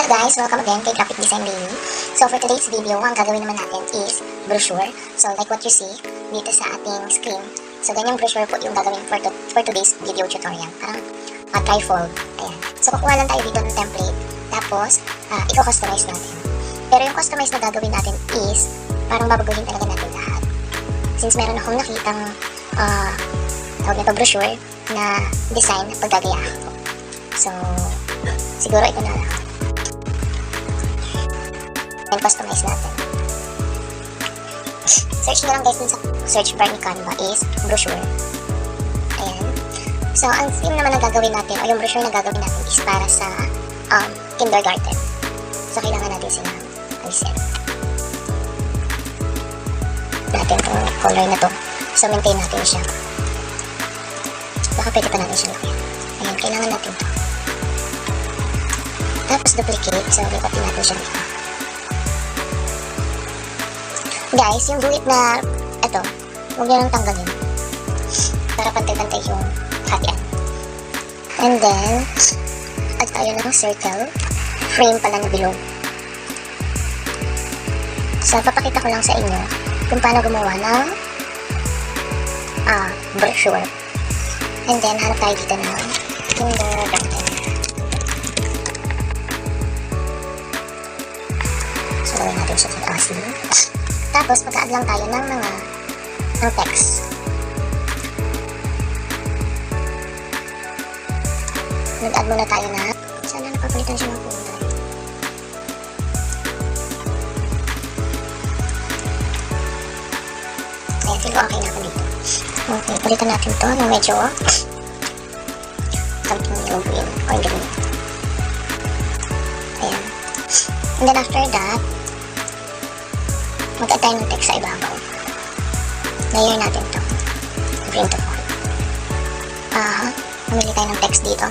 Hello guys, welcome again kay Graphic Design Daily. So for today's video, ang gagawin naman natin is brochure. So like what you see dito sa ating screen. So ganyang brochure po yung gagawin for, to, for today's video tutorial. Parang uh, trifold. Ayan. So kukuha lang tayo dito ng template. Tapos, uh, i-customize natin. Pero yung customize na gagawin natin is parang babaguhin talaga natin lahat. Since meron akong nakitang uh, tawag nito brochure na design na paggagayahan ko. So, siguro ito na lang. And customize natin. Search nyo lang guys sa search bar ni Canva is brochure. Ayan. So, ang theme naman na gagawin natin o yung brochure na gagawin natin is para sa um, kindergarten. So, kailangan natin sila alisin. Natin itong color na to. So, maintain natin siya. Baka pwede pa natin siya laki. Ayan, kailangan natin to. Tapos duplicate. So, lipatin natin siya dito. Guys, yung guhit na ito, huwag nyo lang tanggalin. Para pantay-pantay yung hatian. And then, add tayo ng circle. Frame pala na bilog. So, papakita ko lang sa inyo kung paano gumawa ng ah, brochure. And then, hanap tayo dito ng kindergarten. So, gawin natin siya taas dito. Tapos, pag-add lang tayo ng mga ng text. Nag-add muna tayo na sana napapalitan siya ng kulay. Ayan, feel okay na ako dito. Okay, palitan natin to ng medyo something yung green or green. Ayan. And then after that, mag-add ng text sa ibabaw. Layer natin to. Green to font. Ah, mamili tayo ng text dito.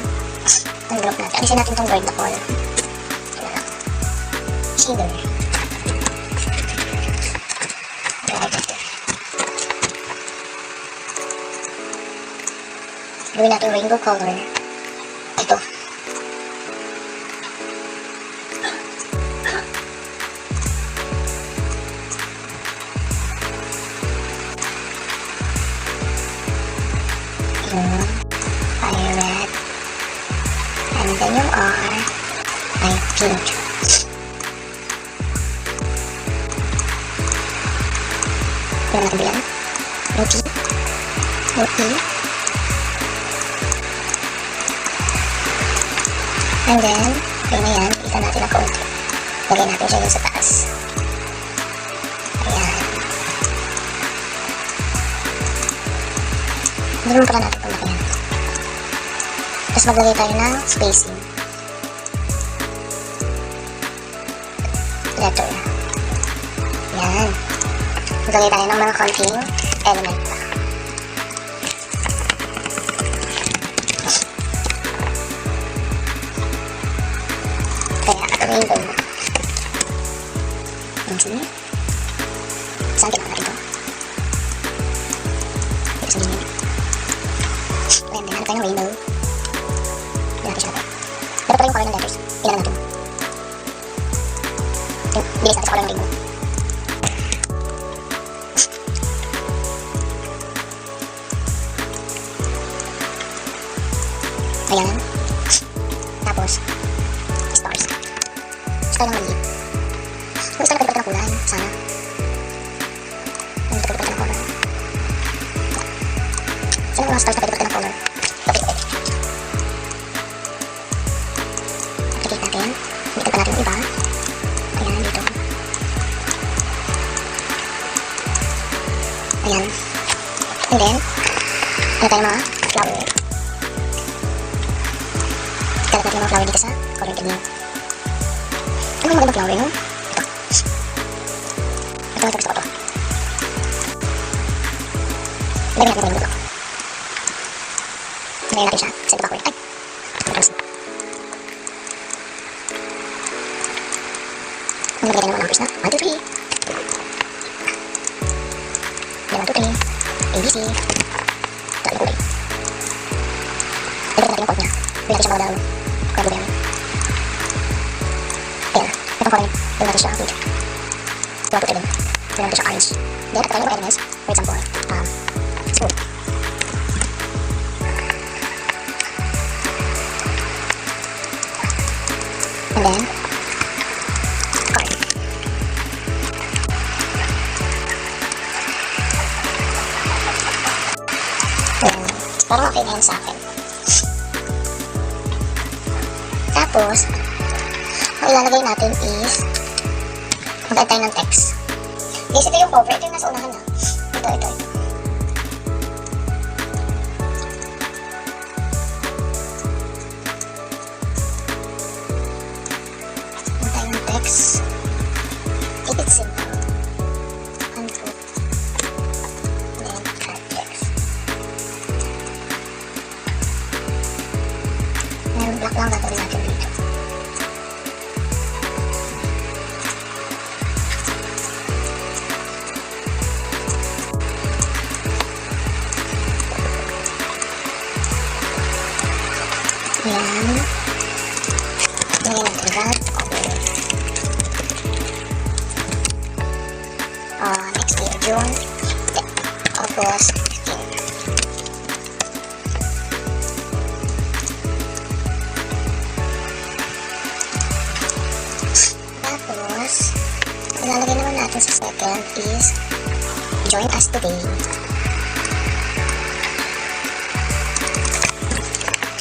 Ang group natin. Alisin natin tong word na call. Ito na lang. Shader. Gawin natin rainbow color. Pwede natin bilang yung E and then yun na yan isa natin ang konti lagay natin siya yung sa taas ayan Ganun pala natin palakihan. Tapos maglagay tayo ng spacing. Letter. Maglagay tayo ng mga konting element mga stars na pwede ng color? Aplicate natin. Dito pa natin yung iba. Ayan, dito. Ayan. And then, ano tayo mga flower. Kalat natin yung mga flower dito sa color green. Ano yung flower, no? Ito. Ito, ito, gusto ko ito. Lagyan natin yung rainbow. Lagyan natin siya sa iba ko. Ay! Matras. Ang lagyan ng mga numbers na 1, 2, 3. Yan, 1, 2, 3. ABC. Ito, yung kulay. Lagyan natin yung font niya. Lagyan natin siya mga daw. Kaya ba yan? Itong color, doon natin siya pink. Diba puti din? Doon natin siya orange. Then, at tayo ng elements, for example, Tapos, ang ilalagay natin is mag tayo ng text. Guys, ito yung cover. Ito yung nasa unahan na. Ito, ito, ito. Mag tayo ng text. Ilalagay naman natin sa second is join us today.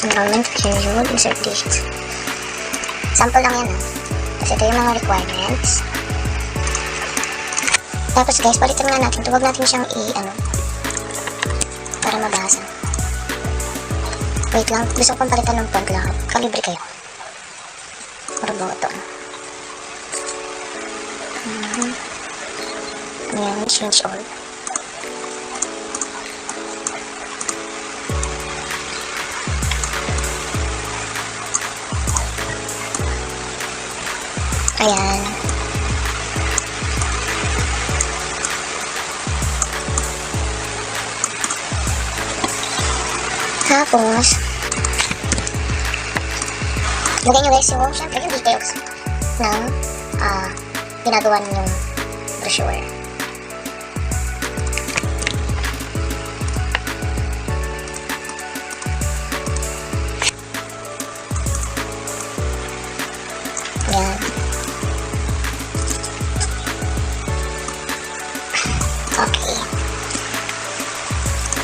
Enrollment period, insert date. Sample lang yan ah. Kasi ito yung mga requirements. Tapos guys, palitan nga natin. Tuwag natin siyang i, ano, para mabasa. Wait lang, gusto ko pang palitan ng font lahat. Kalibre kayo. Or button. Ayan, change all. Ayan. Tapos, lagay nyo guys yung, syempre, yung details ng ah ginagawa ninyong brochure.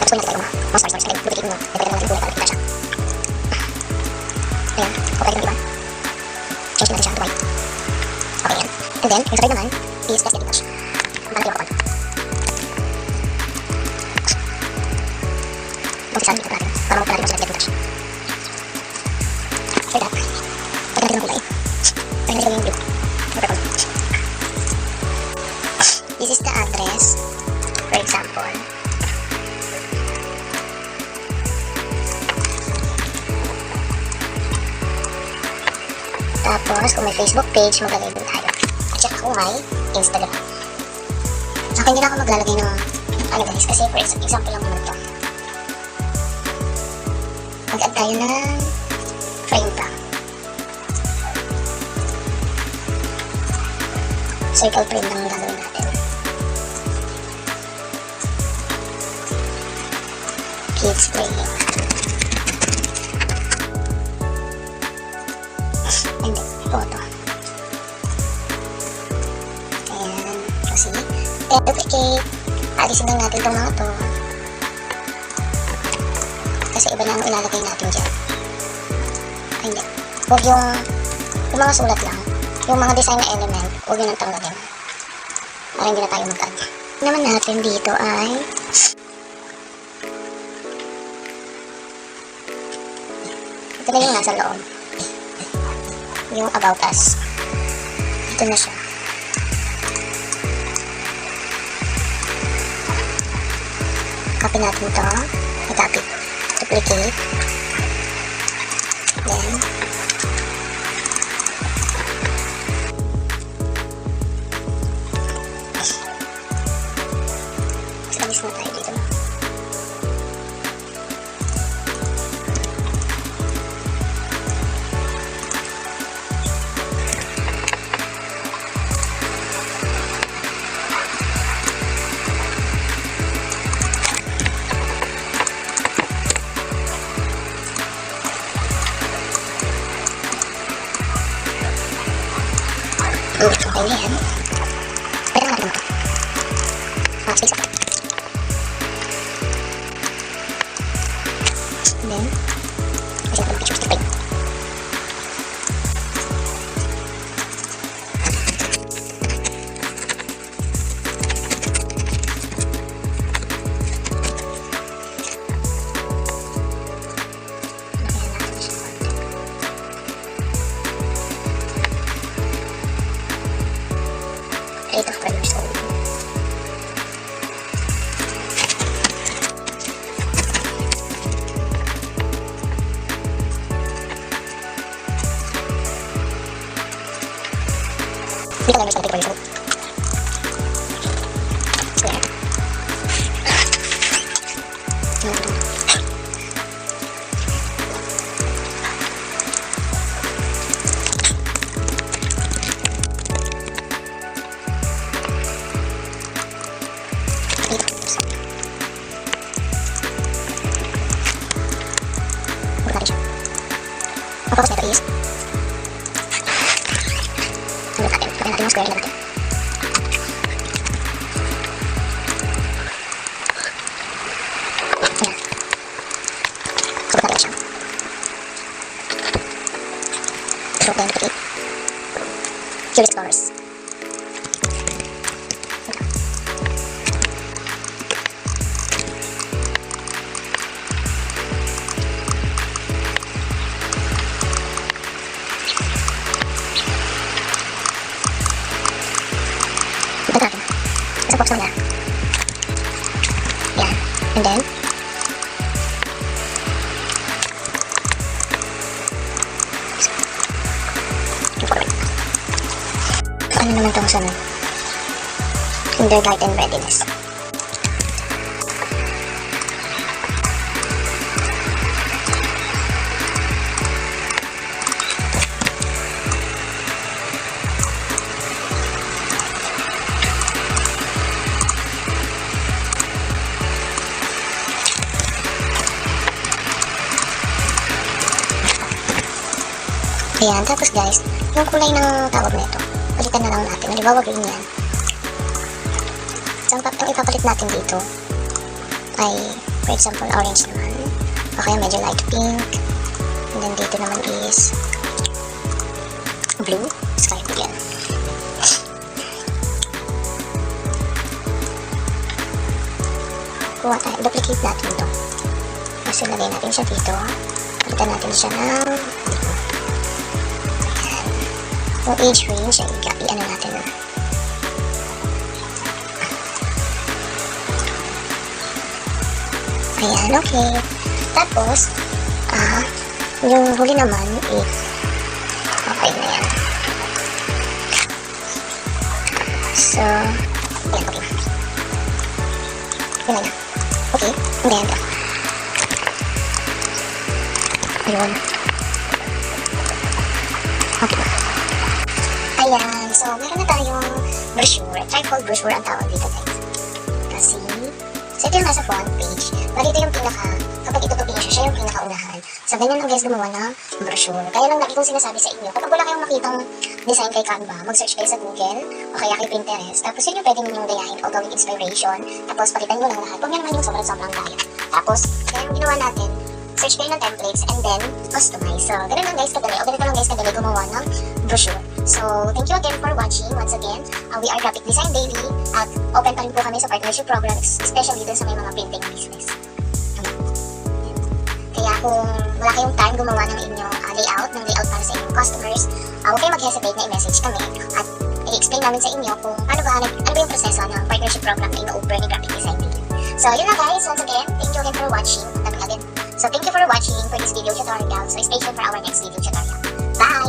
Tapos ko na tayo mga mas mas mas kaya bukitin mo. Ito na natin bulat para kita siya. Ayan. Okay lang diba? Change natin siya to white. Okay yan. And then, yung sabay naman is test edit touch. Malaki ako pa. Umpisahan dito natin. Para magpala natin sa edit touch. After that, pagka natin ng kulay. Pagka natin yung blue. Purple. This is the address. For example, Tapos, kung may Facebook page, maglalagay din tayo. At saka kung may Instagram. Saka hindi na ako maglalagay ng ano guys, kasi for ex- example lang naman to. Mag-add tayo ng frame pa. Circle frame lang ang gagawin natin. Kids playing. Eh, duplicate. Alisin lang natin itong mga to. Kasi iba na ang ilalagay natin dyan. Ay, hindi. Huwag yung, yung mga sulat lang. Yung mga design na element, huwag yun ang tanggalin. Para hindi na tayo mag-add. Naman natin dito ay, ito na yung nasa loob yung about us. Ito na siya. Copy natin to. I-copy. Duplicate. Then, Mm, okay Curious Flowers. Sa box muna. Yan. And then. Ano naman itong sa kindergarten readiness? Ayan, tapos guys, yung kulay ng tawag nito, palitan na lang natin. Halimbawa, green yan. So, ang, pap- ang ipapalit natin dito ay, for example, orange naman. O kaya medyo light pink. And then dito naman is blue, sky blue yan. Kuha tayo, duplicate natin ito. Tapos ilagay natin siya dito. Palitan natin siya ng yung age range ay i-ano natin na. Ayan, okay. Tapos, ah, yung huli naman is, okay na yan. So, ayan, okay. Yun na. Okay, and then, ayun. Ayan, so meron na tayong brochure. Trifold brochure ang tawag dito guys. Kasi, so ito yung nasa front page. Bali ito yung pinaka, kapag itutupin siya, siya yung pinakaunahan. So ganyan lang guys gumawa ng brochure. Kaya lang lagi kong sinasabi sa inyo, kapag wala kayong makitang design kay Canva, mag-search kayo sa Google o kaya kay Pinterest. Tapos yun yung pwede ninyong gayahin o gawing inspiration. Tapos palitan nyo lang lahat. Huwag nyo naman yung sobrang-sobrang tayo. Tapos, kaya yung ginawa natin, search kayo ng templates and then customize. So, ganun lang guys kadali. O ganito lang guys kadali gumawa ng brochure. So, thank you again for watching. Once again, uh, we are Graphic Design Daily at open pa rin po kami sa partnership programs, especially dun sa may mga printing business. Ayan. Kaya kung wala kayong time gumawa ng inyong uh, layout, ng layout para sa inyong customers, uh, huwag kayong mag-hesitate na i-message kami at i-explain namin sa inyo kung paano ba, ano ba yung proseso ng partnership program na ino-offer ni Graphic Design Daily. So, yun na guys. Once again, thank you again for watching. So, thank you for watching for this video tutorial. So, stay tuned for our next video tutorial.